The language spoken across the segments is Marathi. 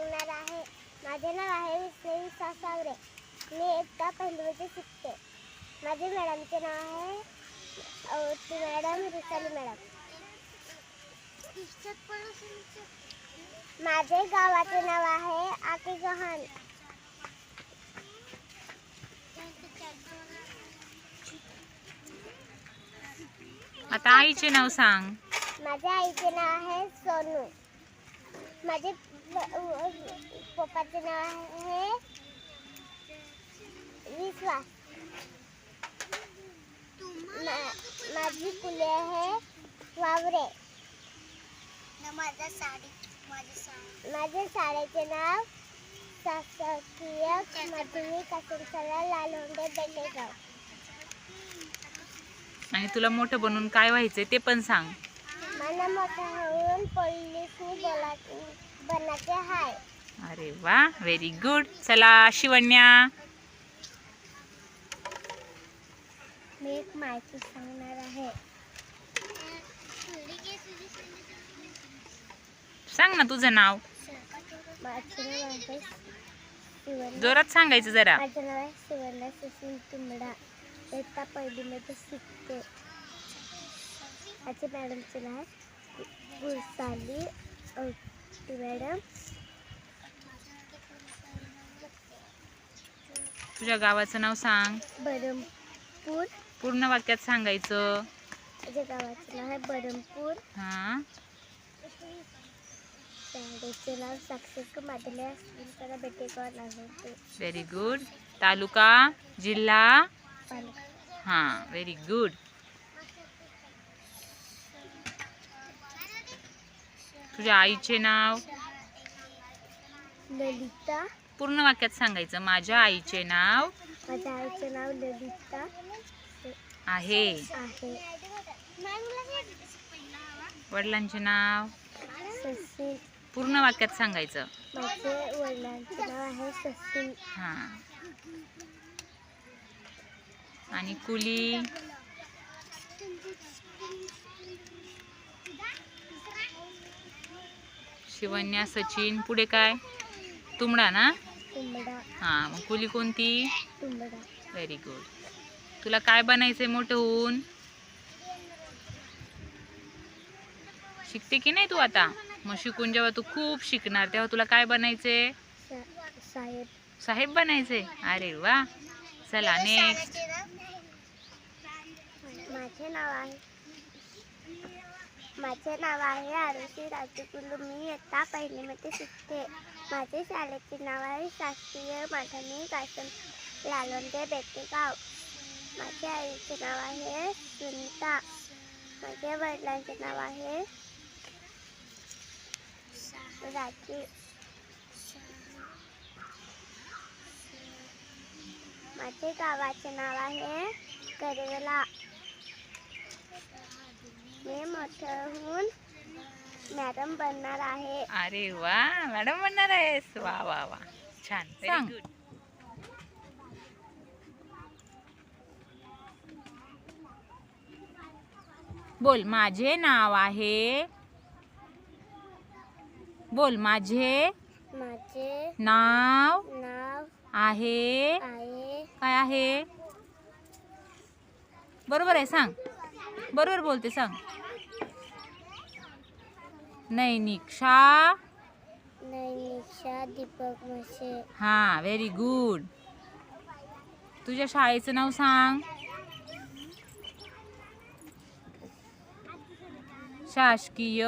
सांगणार आहे. माझे नाव आहे विष्णवी सासावरे मी एकटा पहिलीमध्ये शिकते. माझे मॅडमचे नाव आहे मॅडम रुसाली मॅडम. माझे गावाचे नाव आहे आकी गव्हाण आता आईचे नाव सांग. माझ्या आईचे नाव आहे सोनू. माझे पप्पाचे नाव आहे विश्वास. मा- माझी फुले आहे वावरे. माझ्या साडी माझे शाळेचे नाव शासकीय माध्यमिक आश्रमशाळा लालहोंडे बेंडेगाव आणि तुला मोठं बनून काय व्हायचंय ते पण सांग. मला मोठा बोला बनायचे हाय. अरे वा व्हेरी गुड चला शिवण्या. मी एक माहिती सांगणार आहे. सांग ना तुझं नाव. आहे जोरात सांगायचं जरा. माझं नाव आहे शिवण्या सुशील तुंबडा इयत्ता पहिलीमध्ये शिकते. माझ्या मॅडमचे नाव गुरसाली औटी मॅडम. तुझ्या गावाचं नाव सांग. बरमपूर. पूर्ण वाक्यात सांगायचं. माझ्या गावाचे नाव आहे बरमपूर. हा. शाळेचे नाव साक्षर माधले आश्रमशाळा बेटेगाव व्हेरी गुड तालुका जिल्हा? पालक हा व्हेरी गुड तुझ्या आईचे नाव? ललिता. पूर्ण वाक्यात सांगायचं. माझ्या आईचे नाव? माझ्या आईचे नाव ललिता. आहे. आहे. वडिलांचे नाव? सचिन पूर्ण वाक्यात सांगायचं. माझे वडिलांचे नाव आहे सचिन हा. आणि कुली? शिवन्या सचिन पुढे काय? तुमडा ना? हा मग कुली कोणती? व्हेरी गुड तुला काय बनायचंय मोठं होऊन? शिकते की नाही तू आता? मग शिकून जेव्हा तू खूप शिकणार तेव्हा तुला काय बनायचंय? सा- साहेब. साहेब बनायचंय? अरे वा. चला नेक्स्ट माझे नाव आहे माझे नाव आहे आरुषी राजगुलू मी इयत्ता पहिलीमध्ये शिकते. माझे शाळेचे नाव आहे शासकीय माध्यमिक आश्रम लालोंदे बेटेगाव. माझ्या आईचे नाव आहे सुनीता. माझ्या वडिलांचे नाव आहे राजीव माझे गावाचे नाव आहे करेला. मी मोठं होऊन मॅडम बनणार आहे. अरे वा मॅडम म्हणणार आहेस. वा वा वा. छान. सांग. बोल माझे नाव आहे. बोल माझे माझे नाव नाव आहे. आहे. काय आहे? बरोबर आहे सांग. बरोबर बोलते सांग. नैनिक्षा नैनिशा दीपक हा व्हेरी गुड तुझ्या शाळेचं नाव सांग. शासकीय?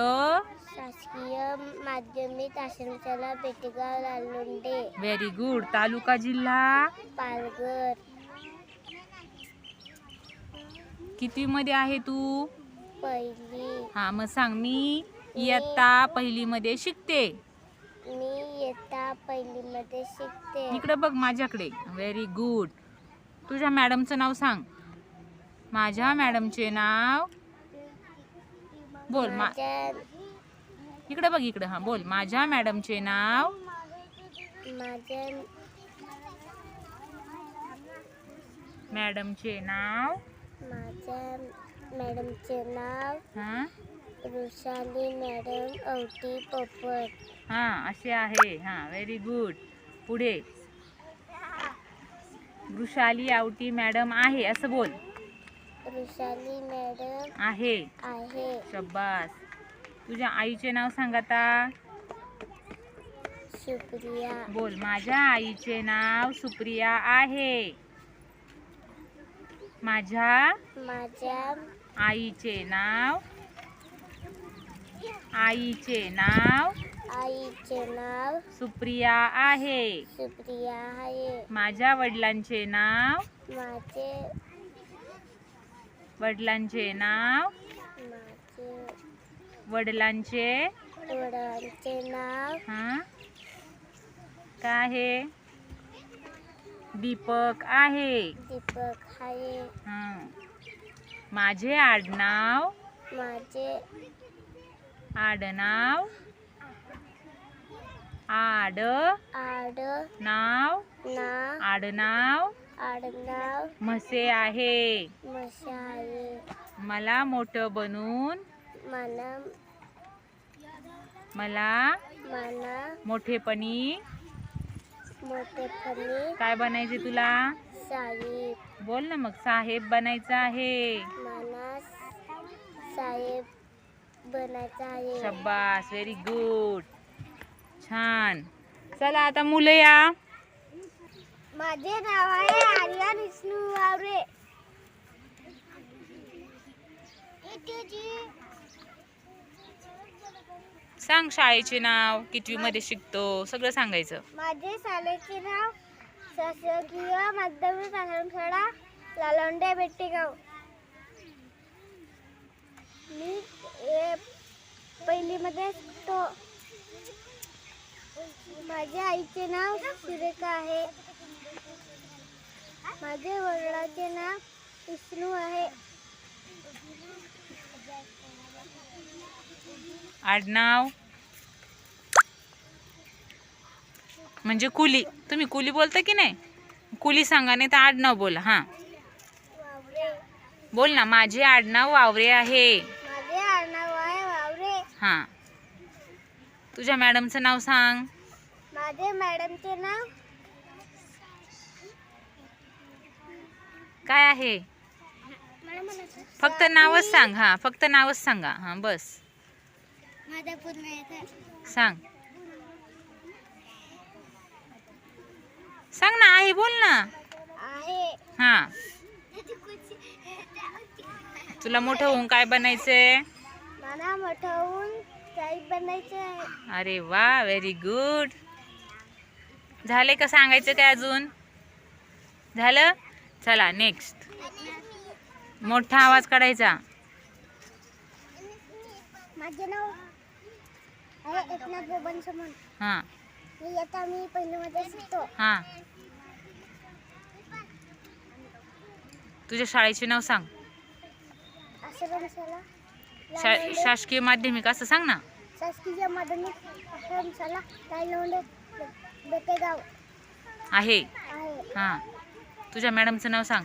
शासकीय माध्यमिक आश्रमशाला बेटेगाव लालुंडे व्हेरी गुड तालुका जिल्हा? पालघर. किती मध्ये आहे तू? पहिली. हा मग सांग मी इयत्ता पहिली मध्ये शिकते. मी इयत्ता पहिलीमध्ये शिकते. इकडे बघ माझ्याकडे. व्हेरी गुड तुझ्या मॅडमचं नाव सांग. माझ्या मॅडमचे नाव? बोल मा माझ्या इकडे बघ इकडे. हा बोल. माझ्या मॅडमचे नाव? माझ्या मॅडमचे नाव? माझ्या मॅडमचे नाव हा? वृषाली मॅडम औटी पोपट. हा असे आहे. हा व्हेरी गुड पुढे. वृषाली आवटी मॅडम आहे असं बोल. वृषाली मॅडम आहे. आहे. शब्बास. तुझ्या आईचे नाव सांग आता. सुप्रिया. बोल माझ्या आईचे नाव सुप्रिया आहे. माझ्या माझ्या आईचे नाव? आईचे नाव? आईचे नाव सुप्रिया आहे. सुप्रिया आहे. माझ्या वडिलांचे नाव? माझे वडिलांचे नाव? माझे वडिलांचे? वडिलांचे नाव हा? काय आहे? दीपक आहे. दीपक आहे. हा. माझे आडनाव? माझे आडनाव? आड आड नाव? ना आडनाव? आडनाव? म्हसे आहे. मशा आहे. मला मोठं बनून? मला मोठेपणी? मोठेपणी काय बनायचे तुला? साहेब. बोल ना मग साहेब बनायचं आहे. मला साहेब बनायचं आहे. शब्बास व्हेरी गुड छान. चला आता मुलं या. माझे नाव आहे आर्यन विष्णू वावरे. सांग शाळेचे नाव कितवी मध्ये शिकतो सगळं सांगायचं. माझे शाळेचे नाव शासकीय माध्यमिक आश्रमशाळा लालोंडे बेट्टेगाव मी पहिलीमध्ये तो. माझ्या आईचे नाव सुरेखा आहे. माझे वडिलाचे नाव विष्णू आहे. आडनाव? म्हणजे कुली. तुम्ही कुली बोलता की नाही? कुली सांगा नाही तर आडनाव बोला हां. बोल ना माझे आडनाव वावरे आहे. हां. तुझ्या मॅडमचं नाव सांग. माझे मॅडमचे नाव? काय आहे? फक्त नावच सांग हां. फक्त नावच सांगा हां बस. माझा पूर्ण सांग. सांग ना आहे बोल ना. आहे. हां. तुला मोठं होऊन काय बनायचंय? मला मोठं होऊन बनायचे आहे अरे वा व्हेरी गुड झाले का सांगायचं काय अजून? झालं? चला नेक्स्ट मोठा आवाज काढायचा. माझे नाव हां. मी आता मी शिकतो. हां. तुझ्या शाळेचे नाव सांग. शा शासकीय माध्यमिक असं सांग ना. शासकीय माध्यमिक बेटेगाव आहे. आहे. हां. तुझ्या मॅडमचं नाव सांग.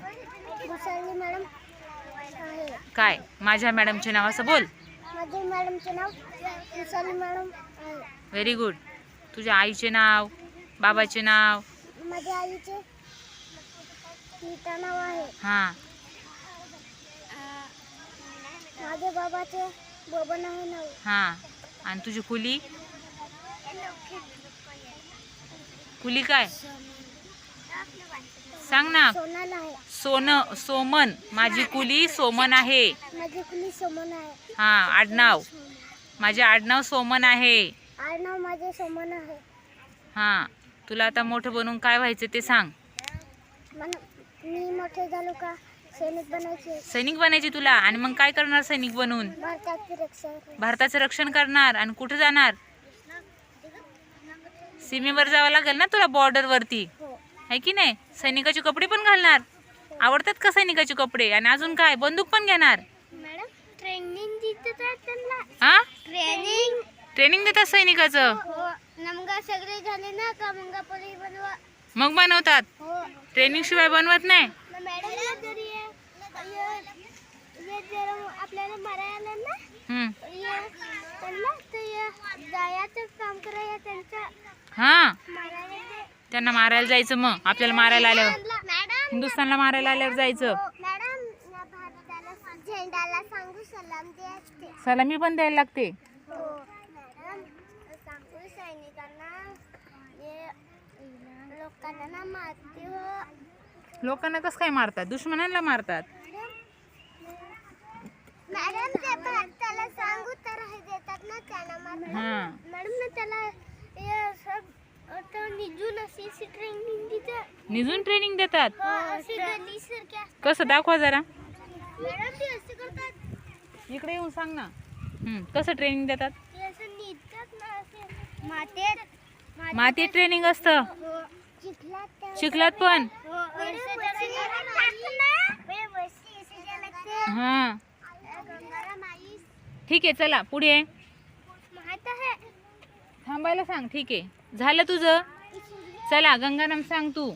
मॅडम. आहे. काय? माझ्या मॅडमचे नाव असं बोल. माझे मॅडमचे नाव मॅडम आहे. व्हेरी गुड तुझ्या आईचे नाव बाबाचे नाव. माझ्या आईचे नीता नाव आहे. हां. माझ्या बाबाचे बोबन आहे नाव. हां. आणि तुझी कुली? कुली काय? सांग ना. सोनाल आहे. सोन सोमन. माझी कुली सोमन आहे. माझी कुली सोमन आहे. हां आडनाव. माझे आडनाव सोमन आहे. आडनाव माझे सोमन आहे. हां तुला आता मोठं बनवून काय व्हायचं ते सांग. मी मोठे झालो का? सैनिक बनायचे. सैनिक बनायचे तुला आणि मग काय करणार सैनिक बनवून? भारताची रक्षा करायची. भारताचं रक्षण करणार आणि कुठे जाणार? सीमेवर जावं लागेल ना तुला बॉर्डरवरती हो. आहे की नाही? सैनिकाचे कपडे पण घालणार. आवडतात का सैनिकाचे कपडे? आणि अजून काय? बंदूक पण घेणार. मॅडम ट्रेनिंग देतात त्यांना हा ट्रेनिंग ट्रेनिंग देतात सैनिकाचं? हो मग सगळे झाले ना का? मग बनवा. मग बनवतात? हो. ट्रेनिंग शिवाय बनवत नाही? हे जर आपल्याला मारायला ना. हम्म. हे त्यांना हे हा. मारायला जायचं मग. आपल्याला मारायला आल्यावर. हिंदुस्थानला मारायला आल्यावर जायचं. सलामी पण द्यायला लागते हो मॅडम सांगू सैनिकांना हे लोकांना मारते हो. लोकांना कसं काय मारतात? दुश्मनांना मारतात. मॅडम ते भारताला सांगू तर हे देतात ना त्यांना मारतात. हा. मॅडम ना त्याला हे निजून ट्रेनिंग देतात. निजून ट्रेनिंग देतात? हो, कसं? दाखवा जरा. मॅडम ते असे करतात. इकडे येऊन सांग ना. कसं ट्रेनिंग देतात? ते असं निघतात ना असे मातेत. माती ट्रेनिंग असतं. हो. शिकलात पण? हो. हा. ठीक आहे चला पुढे. थांबायला सांग ठीक आहे. झालं तुझं? चला गंगाराम सांग तू.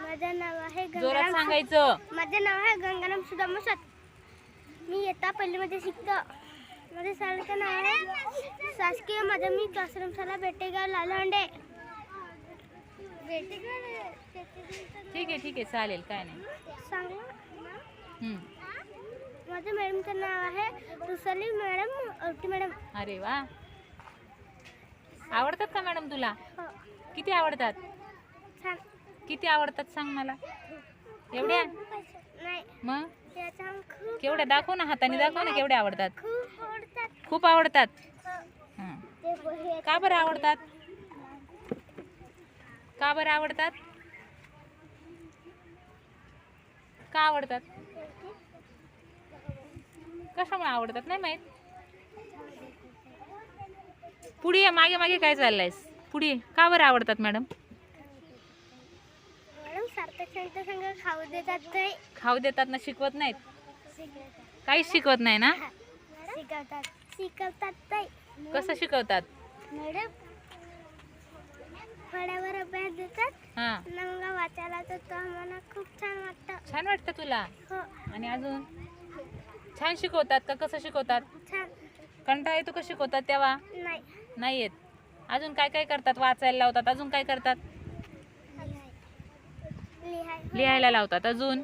माझं नाव आहे जोरात सांगायचं. माझं नाव आहे गंगाराम सुदाम सत. मी इयत्ता पहिलीमध्ये शिकतो. माझ्या शाळेचं नाव आहे शासकीय माध्यमिक आश्रम शाळा बेटेगाव लालहंडे. ठीक आहे ठीक आहे चालेल काय नाही. सांगू? हम्म. माझ्या मॅडमचं नाव आहे रुसाली मॅडम औटी मॅडम. अरे वा. आवडतात का मॅडम तुला? हो. किती आवडतात? छान किती आवडतात सांग मला. एवढ्या? मग? केवढ्या? दाखव ना हाताने दाखव ना केवढ्या आवडतात. खूप आवडतात. का बरं आवडतात? का बरं आवडतात? का आवडतात? कशामुळे आवडतात नाही माहीत? पुढे मागे मागे काय चाललंयस? पुढे का बरं आवडतात मॅडम? संघ खाऊ देतात ते खाऊ देतात ना शिकवत नाहीत? काहीच शिकवत नाही ना? शिकवतात शिकवतात ते कसं शिकवतात? मॅडम फळ्यावर अभ्यास देतात हा. नंगा वाचायला तर तो आम्हाला खूप छान वाटतं छान वाटतं तुला? हो आणि अजून? छान शिकवतात का? कसं शिकवतात? छान कंटाळा येतो का शिकवतात तेव्हा? नाही. नाही येत अजून काय काय करतात? वाचायला लावतात. अजून काय करतात? लिहायला लावतात अजून?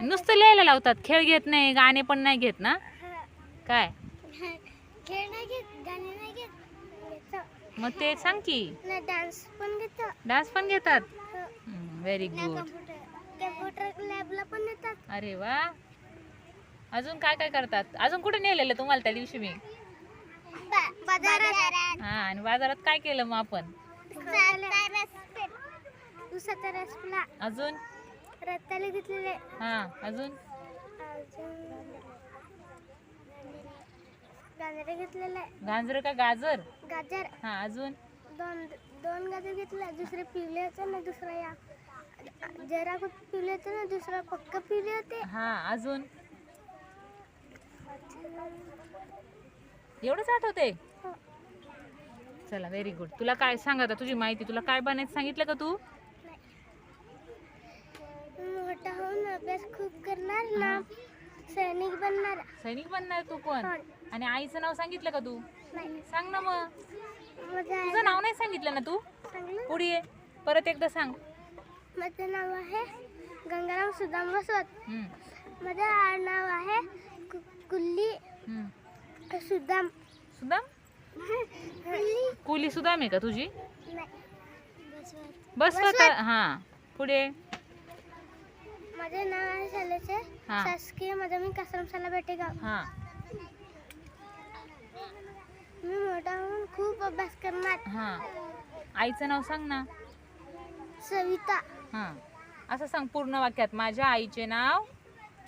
नुसतं लिहायला लावतात. खेळ घेत नाही गाणे पण नाही घेत ना. काय. मग ते सांग की. ना डान्स पण घेतो डान्स पण घेतात. व्हेरी गुड अरे वा. अजून काय काय करतात? अजून कुठे नेलेलं तुम्हाला त्या दिवशी मी? हा आणि बाजारात काय केलं मग आपण? उसाचा रसपला अजून? रत्ताले घेतलेले. हा अजून? गाजरे घेतलेले. गाजर का गाजर? गाजर. हा अजून? दोन दोन गाजर घेतले दुसरे पिवले होते ना दुसरा या. जरा खूप पिवले होते ना दुसरा पक्क पिवले होते. हा अजून? एवढंच आठवते हो. चला व्हेरी गुड तुला काय सांग आता तुझी माहिती तुला काय बनायचं सांगितलं का तू? मोठा होऊन अभ्यास खूप करणार ना. सैनिक बनणार. सैनिक बनणार तू हो. आणि आईचं नाव सांगितलं का तू? नाही. सांग ना मग. तुझं नाव नाही सांगितलं ना तू? पुढे ये. परत एकदा सांग. माझं नाव आहे गंगाराम सुदाम हम्म, माझं आडनाव आहे कुल्ली. सुदाम. सुदाम? कुली? सुदाम आहे का तुझी? बस. हा. पुढे. माझे नाव आहे शालेचे हा. शासकीय माध्यमिक आश्रमशाला बेटेगाव हा. मी मोठा होऊन खूप अभ्यास करणार. हा. आईचं नाव सांग ना. सविता. हा. असं सांग पूर्ण वाक्यात. माझ्या आईचे नाव?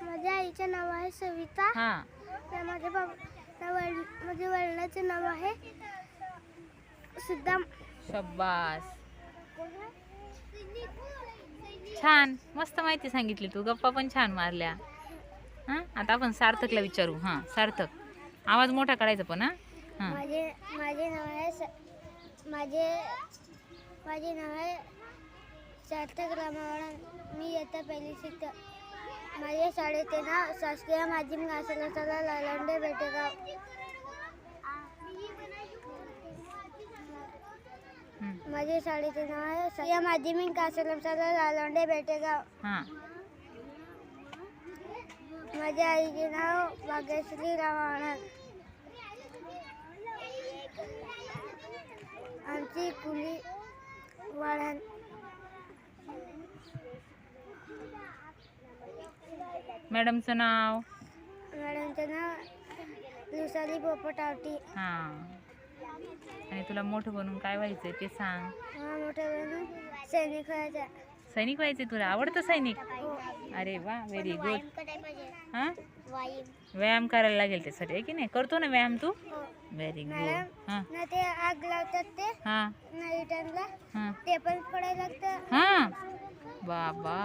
माझ्या आईचे नाव आहे सविता. हा. आणि माझ्या बाबा वडील माझ्या वडिलाचे नाव आहे सुदाम. शब्बास. छान. मस्त माहिती सांगितली तू. गप्पा पण छान मारल्या. हा? आता आपण सार्थकला विचारू. हा सार्थक. आवाज मोठा काढायचा पण हा? हा. माझे माझे नाव आहे स- माझे माझे नाव आहे सार्थक रामावरण मी येता पहिली शिकत. माझ्या शाळेचे नाव शासकीय माध्यमिक आश्रमशाला लालंडे बेटेगाव. माझ्या शाळेचे नाव आहे शासकीय माध्यमिक आश्रमशाला लालंडे बेटेगाव हां. माझ्या आईचे नाव भाग्यश्री रामावरण आमची कुली वाढण. मॅडमचं नाव? मॅडमचं नाव लुसाली पोपटावटी हां. आणि तुला मोठं बनून काय व्हायचं ते सांग. हा मोठं बनून सैनिक व्हायचा. सैनिक व्हायचे तुला? आवडतं सैनिक? हो. अरे वा व्हेरी गुड हां? व्यायाम. करायला लागेल त्यासाठी आहे की नाही? करतो ना व्यायाम तू? व्हेरी गुड हां. ना ते आग लावतात ते? हां. ना रिटर्नला हां. ते पण पडायला लागतं. हां. बाबा.